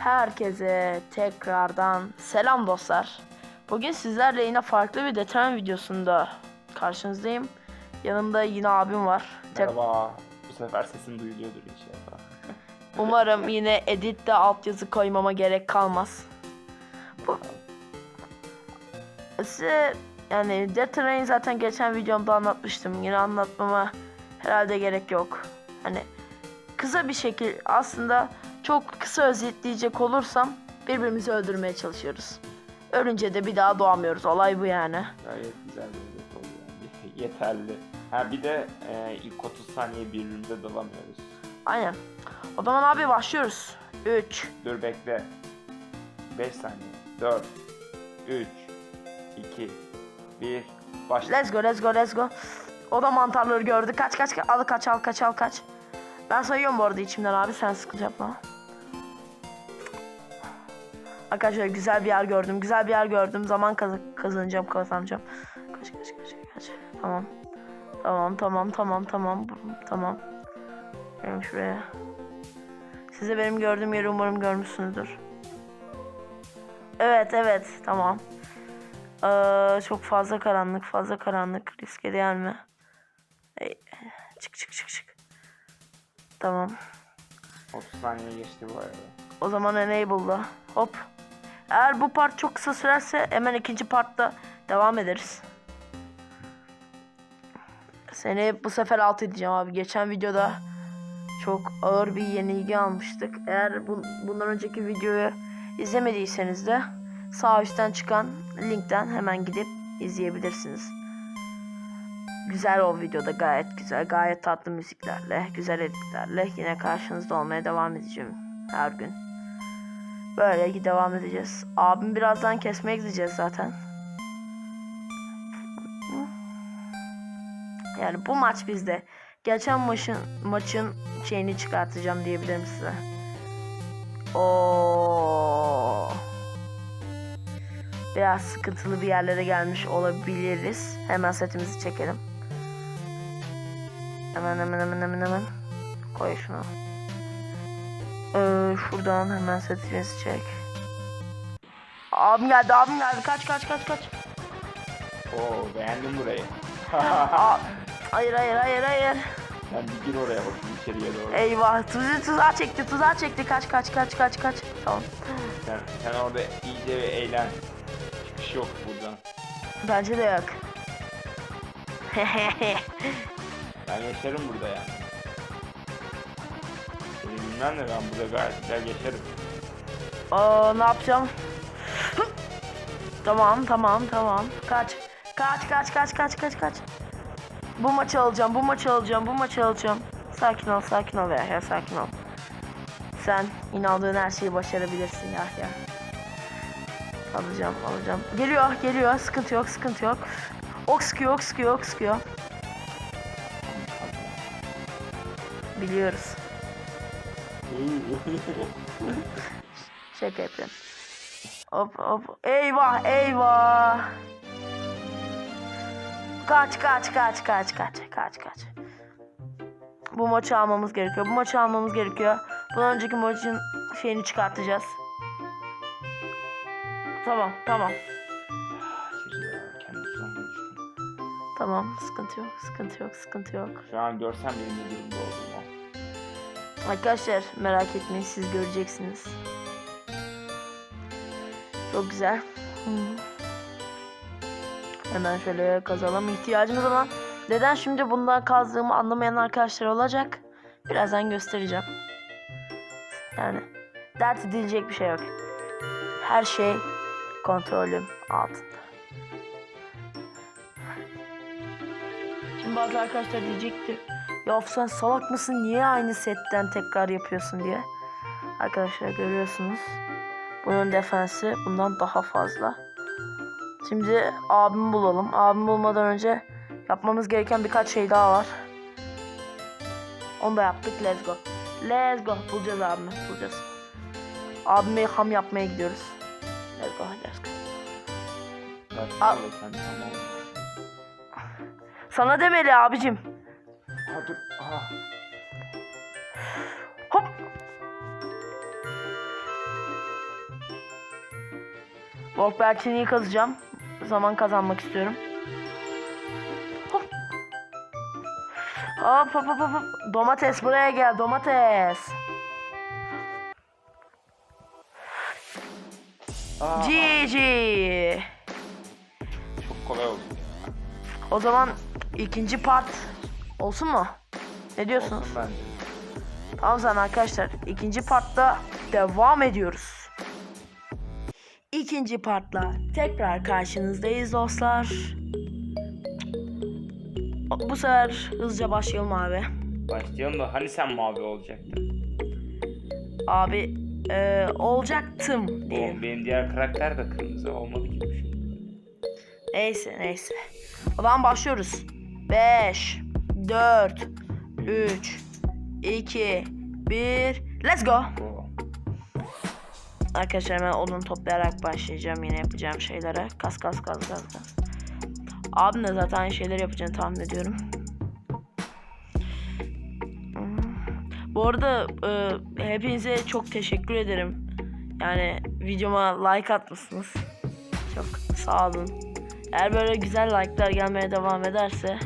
Herkese tekrardan selam dostlar. Bugün sizlerle yine farklı bir detay videosunda karşınızdayım. Yanımda yine abim var. Tek- Merhaba. Bu sefer sesim duyuluyordur inşallah. Umarım yine editte altyazı koymama gerek kalmaz. Bu size yani Death Train zaten geçen videomda anlatmıştım. Yine anlatmama herhalde gerek yok. Hani kısa bir şekil aslında çok kısa özetleyecek olursam birbirimizi öldürmeye çalışıyoruz. Ölünce de bir daha doğamıyoruz. Olay bu yani. Gayet güzel bir özet oldu yani. Yeterli. Ha bir de e, ilk 30 saniye birbirimize dalamıyoruz. Aynen. O zaman abi başlıyoruz. 3 Dur bekle. 5 saniye. 4 3 2 1 Başla. Let's go, let's go, let's go. O da mantarları gördü. Kaç kaç kaç. Al kaç al kaç al kaç. Ben sayıyorum bu arada içimden abi. Sen sıkıntı yapma. Arkadaşlar güzel bir yer gördüm. Güzel bir yer gördüm. Zaman kaz- kazanacağım kazanacağım. Kaç kaç kaç kaç. Tamam. Tamam tamam tamam tamam. Tamam. Benim şuraya. Size benim gördüğüm yeri umarım görmüşsünüzdür. Evet evet tamam. Ee, çok fazla karanlık, fazla karanlık. Riske değer mi? Ey, çık çık çık çık. Tamam. 30 saniye geçti bu arada. O zaman enable'da. Hop. Eğer bu part çok kısa sürerse hemen ikinci partta devam ederiz. Seni bu sefer alt edeceğim abi. Geçen videoda çok ağır bir yenilgi almıştık. Eğer bu, bundan önceki videoyu izlemediyseniz de sağ üstten çıkan linkten hemen gidip izleyebilirsiniz. Güzel o videoda gayet güzel, gayet tatlı müziklerle, güzel editlerle yine karşınızda olmaya devam edeceğim her gün. Böyle devam edeceğiz. Abim birazdan kesmeye gideceğiz zaten. Yani bu maç bizde. Geçen maçın maçın şeyini çıkartacağım diyebilirim size. Oo. Biraz sıkıntılı bir yerlere gelmiş olabiliriz. Hemen setimizi çekelim. Hemen hemen hemen hemen hemen. Koy şunu. Ee, şuradan hemen setimizi çek. Abim geldi abim geldi kaç kaç kaç kaç. Oo beğendim burayı. Aa, hayır hayır hayır hayır. ben bir gir oraya bakayım içeriye doğru. Eyvah tuzu tuzağa çekti tuzağa çekti kaç kaç kaç kaç kaç. Tamam. Sen, sen orada iyice bir eğlen. Çıkış yok buradan. Bence de yok. Ben yaşarım burada yani. Bilmem de ben burada gayet güzel geçerim. Aa, ne yapacağım? tamam tamam tamam. Kaç. Kaç kaç kaç kaç kaç kaç. Bu maçı alacağım bu maçı alacağım bu maçı alacağım. Sakin ol sakin ol ya, ya sakin ol. Sen inandığın her şeyi başarabilirsin ya ya. Alacağım alacağım. Geliyor geliyor sıkıntı yok sıkıntı yok. Ok sıkıyor ok sıkıyor ok sıkıyor. Biliyoruz. Şaka yapıyorum. Hop hop. Eyvah eyvah. Kaç kaç kaç kaç kaç kaç kaç. Bu maçı almamız gerekiyor. Bu maçı almamız gerekiyor. Bundan önceki maçın şeyini çıkartacağız. Tamam tamam. Tamam sıkıntı yok sıkıntı yok sıkıntı yok. Şu an görsem benim ne durumda olduğumu. Arkadaşlar merak etmeyin siz göreceksiniz. Çok güzel. Hı. Hemen şöyle kazalım. İhtiyacımız olan neden şimdi bundan kazdığımı anlamayan arkadaşlar olacak. Birazdan göstereceğim. Yani dert edilecek bir şey yok. Her şey kontrolüm altında. Şimdi bazı arkadaşlar diyecektir. Ya sen salak mısın niye aynı setten tekrar yapıyorsun diye. Arkadaşlar görüyorsunuz. Bunun defansı bundan daha fazla. Şimdi abimi bulalım. Abimi bulmadan önce yapmamız gereken birkaç şey daha var. Onu da yaptık. Let's go. Let's go. Bulacağız abimi. Bulacağız. Abime ham yapmaya gidiyoruz. Let's go. Let's go. Tamam. Sana demeli abicim. Ha dur. Aha. Hop. İyi kazacağım. Zaman kazanmak istiyorum. Hop. Hop hop hop hop, hop. Domates buraya gel domates. Aa, GG. çok kolay oldu. O zaman ikinci part olsun mu? Ne diyorsunuz? Olsun bence. Tamam zaman arkadaşlar ikinci partta devam ediyoruz. İkinci partla tekrar karşınızdayız dostlar. Bu sefer hızlıca başlayalım abi. Başlayalım da hani sen mavi olacaktın? Abi e, olacaktım Oğlum diyelim. benim diğer karakter de kırmızı olmadı ki bu şimdi. Neyse neyse. O zaman başlıyoruz. 5, 4, 3, 2, 1, let's go. Arkadaşlar hemen odun toplayarak başlayacağım yine yapacağım şeylere. Kas kas kas kas kas. Abim de zaten aynı şeyleri yapacağını tahmin ediyorum. Bu arada e, hepinize çok teşekkür ederim. Yani videoma like atmışsınız. Çok sağ olun. Eğer böyle güzel like'lar gelmeye devam ederse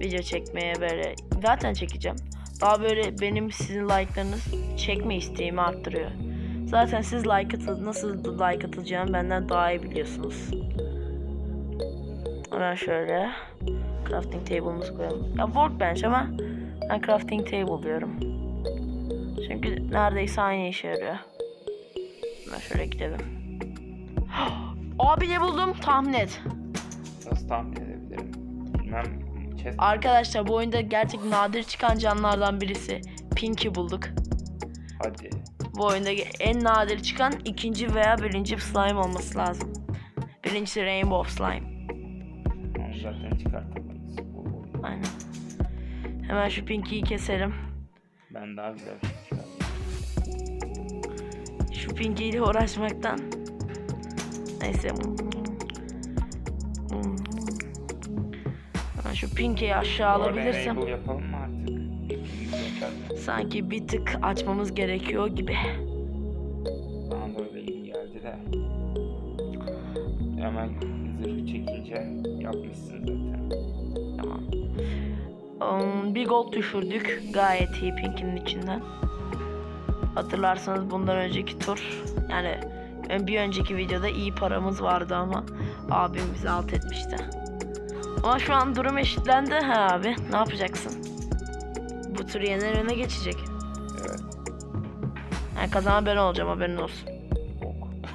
video çekmeye böyle zaten çekeceğim. Daha böyle benim sizin like'larınız çekme isteğimi arttırıyor. Zaten siz like atıl nasıl like atılacağını benden daha iyi biliyorsunuz. Hemen şöyle crafting table'ımızı koyalım. Ya workbench ama ben crafting table diyorum. Çünkü neredeyse aynı işe yarıyor. Hemen şöyle gidelim. Abi ne buldum? Tahmin et. Nasıl tahmin edebilirim? Bilmem. Chest Arkadaşlar bu oyunda gerçek nadir çıkan canlılardan birisi. Pinky bulduk. hadi. Bu oyunda en nadir çıkan ikinci veya birinci slime olması lazım. Birincisi Rainbow Slime. Onu zaten çıkartamayız. Aynen. Hemen şu Pinky'yi keselim. Ben daha güzel bir şey çıkardım. Şu Pinky ile uğraşmaktan. Neyse. Şu Pinky'yi aşağı alabilirsem. Rainbow yapalım mı artık? Yeter. Sanki bir tık açmamız gerekiyor gibi. Öyle iyi geldi de. Hemen zırhı çekince yapmışsın zaten. Tamam. Um, bir gold düşürdük. Gayet iyi Pinky'nin içinden. Hatırlarsanız bundan önceki tur yani bir önceki videoda iyi paramız vardı ama abim bizi alt etmişti. Ama şu an durum eşitlendi ha abi. Ne yapacaksın? Bu tur yener öne geçecek. Evet. Yani kazanan ben olacağım haberin olsun.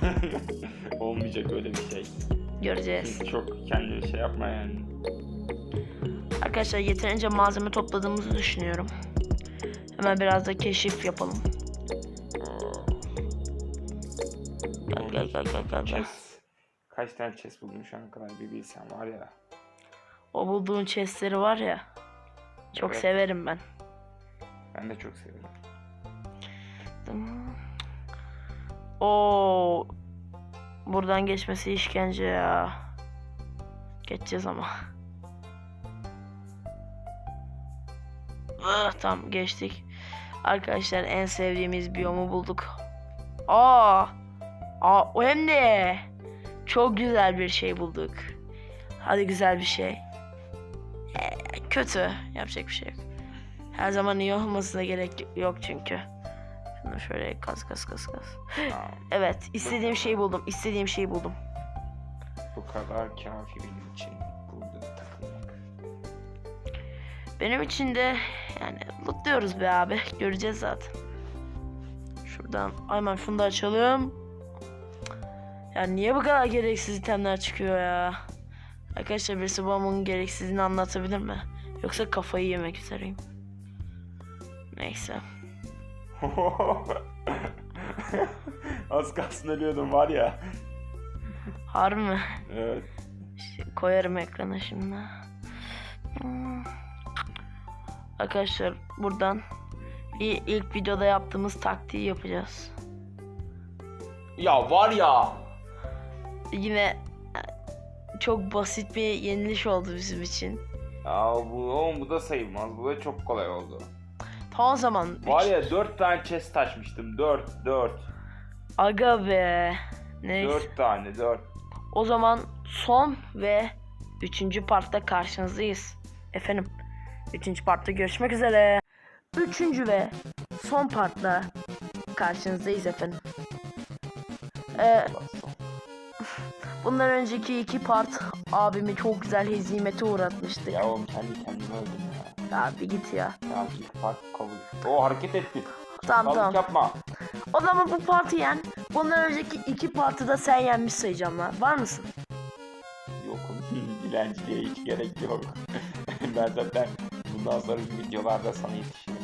Olmayacak öyle bir şey. Göreceğiz. Çünkü çok kendini şey yapma yani. Arkadaşlar yeterince malzeme topladığımızı düşünüyorum. Hemen biraz da keşif yapalım. Gel gel gel gel gel. Kaç tane chess buldum şu ana kadar bir bilsen var ya. O bulduğun chestleri var ya. Çok Evet. severim ben. Ben de çok severim. Oo. Buradan geçmesi işkence ya. Geçeceğiz ama. Ah, tamam geçtik. Arkadaşlar en sevdiğimiz biyomu bulduk. Aa! Aa o hem de çok güzel bir şey bulduk. Hadi güzel bir şey. Kötü. Yapacak bir şey yok. Her zaman iyi olmasına gerek yok çünkü. Şunu şöyle kas kas kas kas. Evet, istediğim şeyi buldum. İstediğim şeyi buldum. Bu kadar kafi benim için burada takılmak. Benim için de yani lootluyoruz be abi. Göreceğiz zaten. Şuradan hemen şunu da açalım. Ya niye bu kadar gereksiz itemler çıkıyor ya? Arkadaşlar birisi bu amın gereksizliğini anlatabilir mi? Yoksa kafayı yemek üzereyim. Neyse. Az kalsın ölüyordum var ya. Harbi mi? Evet. Koyarım ekrana şimdi. Arkadaşlar buradan bir ilk videoda yaptığımız taktiği yapacağız. Ya var ya. Yine çok basit bir yeniliş oldu bizim için. Ya bu oğlum bu da sayılmaz. Bu da çok kolay oldu. Tam o zaman Var ya 4 tane chest açmıştım. 4 4. aga be. Neyse. Dört tane dört. O zaman son ve üçüncü partta karşınızdayız. Efendim. Üçüncü partta görüşmek üzere. Üçüncü ve son partla karşınızdayız efendim. Ee, bundan önceki iki part abimi çok güzel hezimete uğratmıştık. Ya oğlum kendi kendime öldüm ya. Ya bir git ya. Ya ilk fark kabul. O hareket etti. Tamam Sağlık tamam. yapma. O zaman bu partı yen. Bundan önceki iki partı da sen yenmiş sayacağım lan. Var mısın? Yokum. Dilenciliğe hiç gerek yok. ben zaten bundan sonraki videolarda sana yetişirim.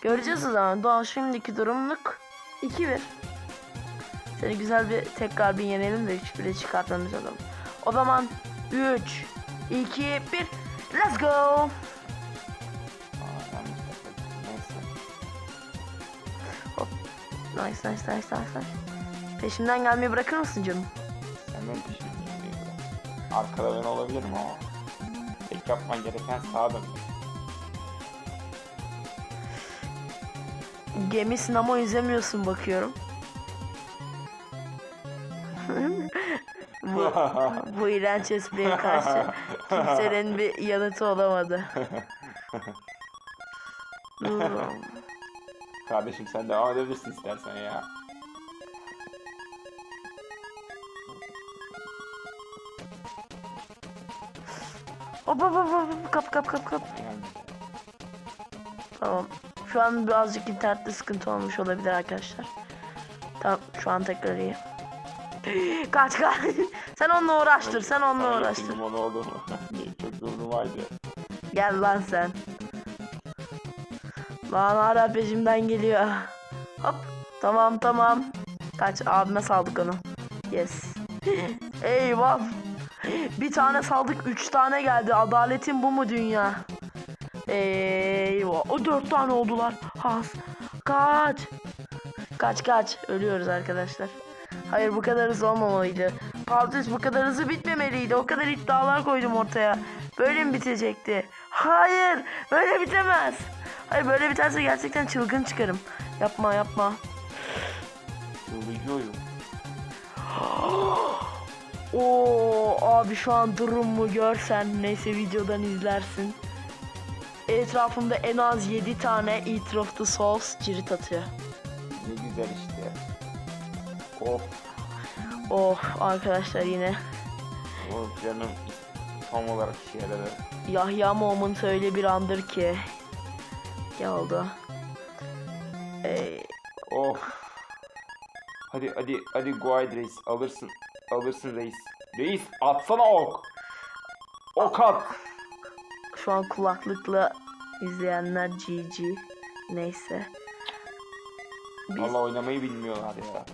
Göreceğiz o zaman. Doğan şimdiki durumluk 2-1. Seni güzel bir tekrar bir yenelim de 3-1'e çıkartmamız lazım. O zaman 3, 2, 1. Let's go. Neyse. Nice nice nice nice nice. Peşimden gelmeyi bırakır mısın canım? Hemen peşimden Arkada ben olabilirim ama. Tek yapman gereken sağa dönmek. Gemi sinema izlemiyorsun bakıyorum. Bu, iğrenç espriye karşı kimsenin bir yanıtı olamadı. Kardeşim sen devam edebilirsin istersen ya. Hop hop hop hop kap kap kap kap. Yani Tamam. Şu an birazcık internette sıkıntı olmuş olabilir arkadaşlar. Tamam şu an tekrar iyi. Kaç kaç. sen onunla uğraştır sen onunla uğraştır. onu oğlum. Çok durdurmaydı. Gel lan sen. Lan hala peşimden geliyor. Hop. Tamam tamam. Kaç abime saldık onu. Yes. Eyvah. Bir tane saldık üç tane geldi. Adaletin bu mu dünya? Eyvah. O dört tane oldular. Has. Kaç. Kaç kaç. Ölüyoruz arkadaşlar. Hayır bu kadar hızlı olmamalıydı. Pardus bu kadar hızlı bitmemeliydi. O kadar iddialar koydum ortaya. Böyle mi bitecekti? Hayır. Böyle bitemez. Hayır böyle biterse gerçekten çılgın çıkarım. Yapma yapma. Oyun. Oo abi şu an durumu görsen neyse videodan izlersin. Etrafımda en az 7 tane Eater of the Souls cirit atıyor. Ne güzel işte. Of. Oh arkadaşlar yine O canım tam olarak işe yaradı. Yahya moment öyle bir andır ki. Geldi. Ee, Of. Hadi hadi hadi Guide reis alırsın. Alırsın reis. Reis atsana ok. Ok at. şu an kulaklıkla izleyenler GG. Neyse. Biz... Valla oynamayı bilmiyorlar ya.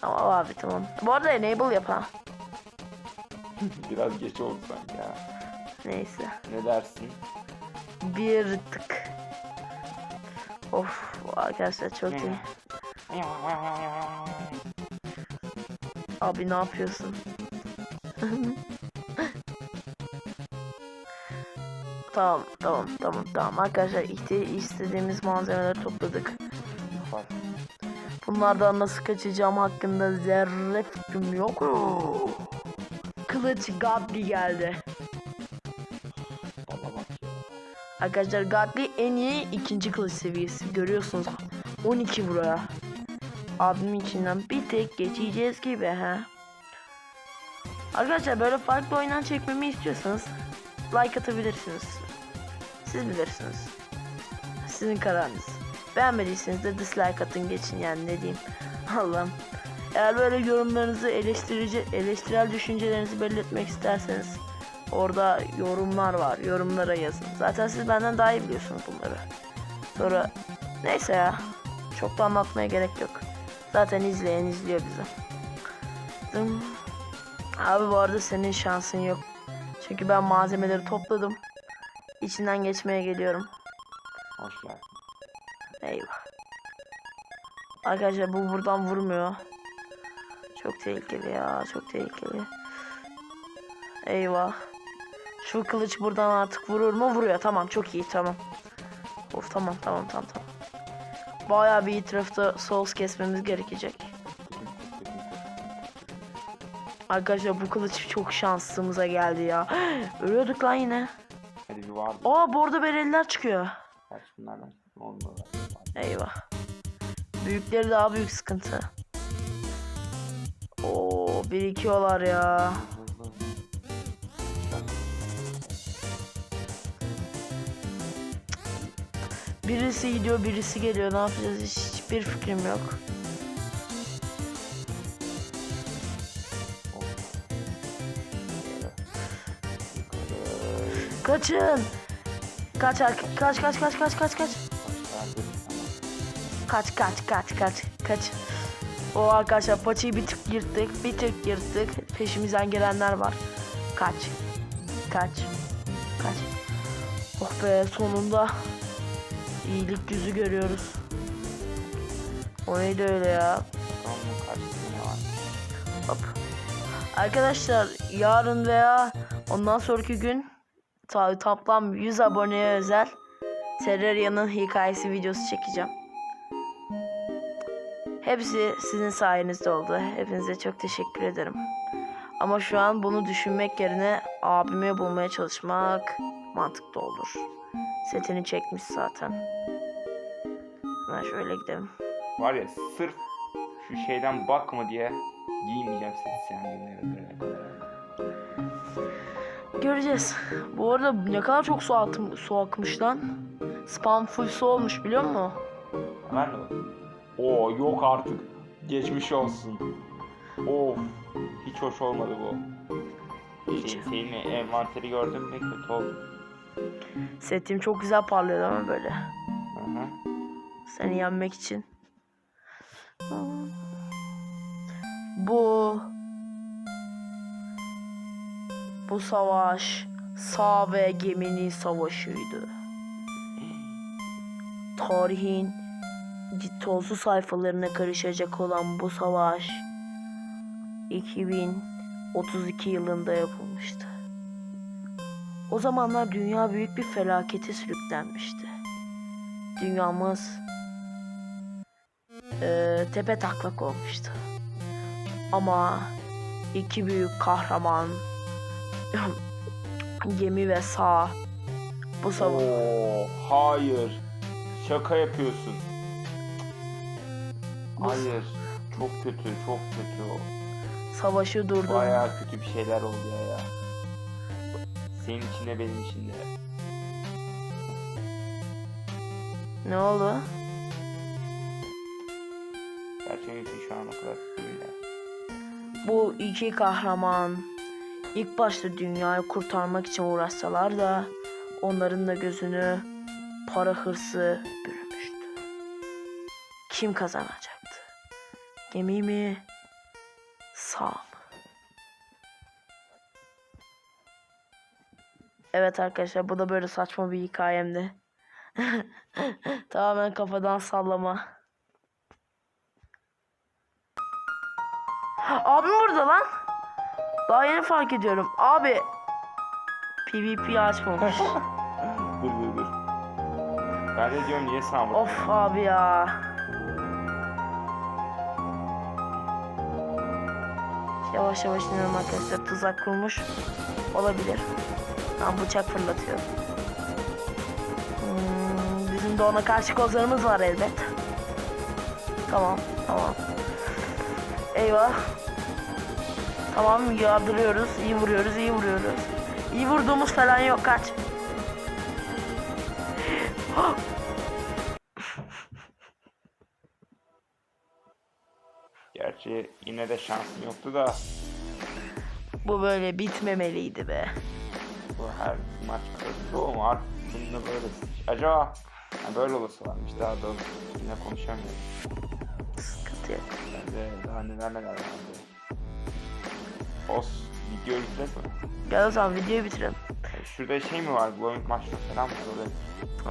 Tamam abi tamam. Bu arada enable yap ha. Biraz geç oldu sanki ya. Neyse. Ne dersin? Bir tık. Of arkadaşlar çok iyi. Abi ne yapıyorsun? tamam tamam tamam tamam arkadaşlar ihti istediğimiz malzemeleri topladık. Bak. Bunlardan nasıl kaçacağım hakkında zerre fikrim yok. Kılıç Godly geldi. Arkadaşlar Godly en iyi ikinci kılıç seviyesi görüyorsunuz. 12 buraya. Abimin içinden bir tek geçeceğiz gibi ha. Arkadaşlar böyle farklı oyundan çekmemi istiyorsanız like atabilirsiniz. Siz bilirsiniz. Sizin kararınız. Beğenmediyseniz de dislike atın geçin yani ne diyeyim. Allah'ım. Eğer böyle yorumlarınızı eleştirici, eleştirel düşüncelerinizi belirtmek isterseniz orada yorumlar var. Yorumlara yazın. Zaten siz benden daha iyi biliyorsunuz bunları. Sonra neyse ya. Çok da anlatmaya gerek yok. Zaten izleyen izliyor bizi. Dım. Abi bu arada senin şansın yok. Çünkü ben malzemeleri topladım. İçinden geçmeye geliyorum. Hoş geldin. Eyvah. Arkadaşlar bu buradan vurmuyor. Çok tehlikeli ya. Çok tehlikeli. Eyvah. Şu kılıç buradan artık vurur mu? Vuruyor. Tamam çok iyi tamam. Of tamam tamam tamam tamam. Bayağı bir etrafta souls kesmemiz gerekecek. Arkadaşlar bu kılıç çok şansımıza geldi ya. Ölüyorduk lan yine. Hadi bir vardı. Aa bordo bereliler çıkıyor. Eyvah. Büyükleri daha büyük sıkıntı. Oo birikiyorlar ya. Birisi gidiyor birisi geliyor ne yapacağız hiç, hiçbir fikrim yok. Kaçın. Kaç kaç kaç kaç kaç kaç kaç. Kaç kaç kaç kaç kaç. O arkadaşlar paçayı bir tık yırttık bir tık yırttık. Peşimizden gelenler var. Kaç. Kaç. Kaç. Oh be sonunda iyilik yüzü görüyoruz. O neydi öyle ya? Hop. Arkadaşlar yarın veya ondan sonraki gün toplam 100 aboneye özel Terraria'nın hikayesi videosu çekeceğim. Hepsi sizin sayenizde oldu. Hepinize çok teşekkür ederim. Ama şu an bunu düşünmek yerine abimi bulmaya çalışmak mantıklı olur. Setini çekmiş zaten. Ben şöyle gidelim. Var ya sırf şu şeyden bakma diye giymeyeceğim seni sen günlere. Göreceğiz. Bu arada ne kadar çok su, atım, su akmış lan. Spam full su olmuş biliyor musun? De Oo yok artık. Geçmiş olsun. Of. Hiç hoş olmadı bu. Hiç. Şey, senin envanteri gördüm ve kötü oldu. Setim çok güzel parlıyor ama böyle. Hı hı. Seni yenmek için. Bu bu savaş sağ ve geminin savaşıydı. Tarihin tozlu sayfalarına karışacak olan bu savaş 2032 yılında yapılmıştı. O zamanlar dünya büyük bir felakete sürüklenmişti. Dünyamız eee tepe taklak olmuştu. Ama iki büyük kahraman gemi ve sağ bu savaş Oo, hayır. Şaka yapıyorsun. Hayır. Çok kötü, çok kötü o. savaşı durdu. Bayağı kötü bir şeyler oldu ya ya. Senin için de benim için de. Ne oldu? Gerçekten için şu an o kadar değil ya. Bu iki kahraman ilk başta dünyayı kurtarmak için uğraşsalar da onların da gözünü para hırsı bürümüştü. Kim kazanacaktı? Gemi mi? Sağ mı? Evet arkadaşlar bu da böyle saçma bir hikayemdi. Tamamen kafadan sallama. Abim burada lan. Daha yeni fark ediyorum. Abi PvP açmamış. Dur dur dur. Ben de diyorum niye bakıyorsun? of abi ya. Yavaş yavaş iniyorum arkadaşlar. Tuzak kurmuş. Olabilir. Ben bıçak fırlatıyorum. Hmm, bizim de ona karşı kozlarımız var elbet. Tamam, tamam. Eyvah. Tamam yardırıyoruz. iyi vuruyoruz, iyi vuruyoruz. İyi vurduğumuz falan yok kaç. Yine de şansım yoktu da Bu böyle bitmemeliydi be. bu her maç kötü mu artık bunda böyle acaba ha, böyle olası varmış daha doğrusu yine konuşamıyorum. Sıkıntı yok. Ben de daha neler neler vardı. Os video bitirecek mi? Gel o zaman videoyu bitirelim. E, Şurada şey mi var? Glowing mushroom falan var orada.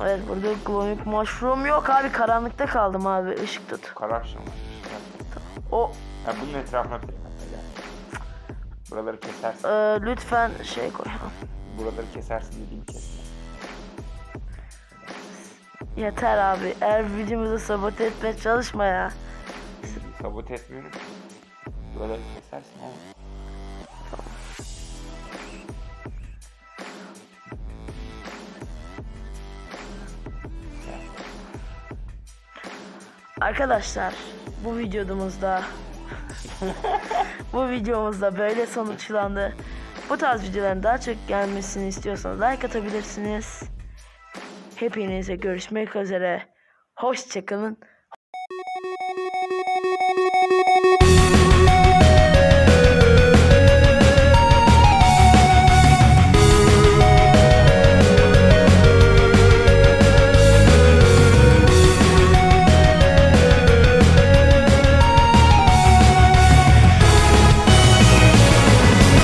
Evet burada glowing mushroom yok abi karanlıkta kaldım abi ışık tut. Corruption var. O ya bunun etrafına Buraları kesersin. Ee, lütfen şey koy. Buraları kesersin dediğim kesme. Yeter abi. Eğer videomuzu sabote etmeye çalışma ya. Sabote etmiyorum. Buraları kesersin ama. Arkadaşlar bu videomuzda bu videomuzda böyle sonuçlandı. Bu tarz videoların daha çok gelmesini istiyorsanız like atabilirsiniz. Hepinize görüşmek üzere. Hoşçakalın.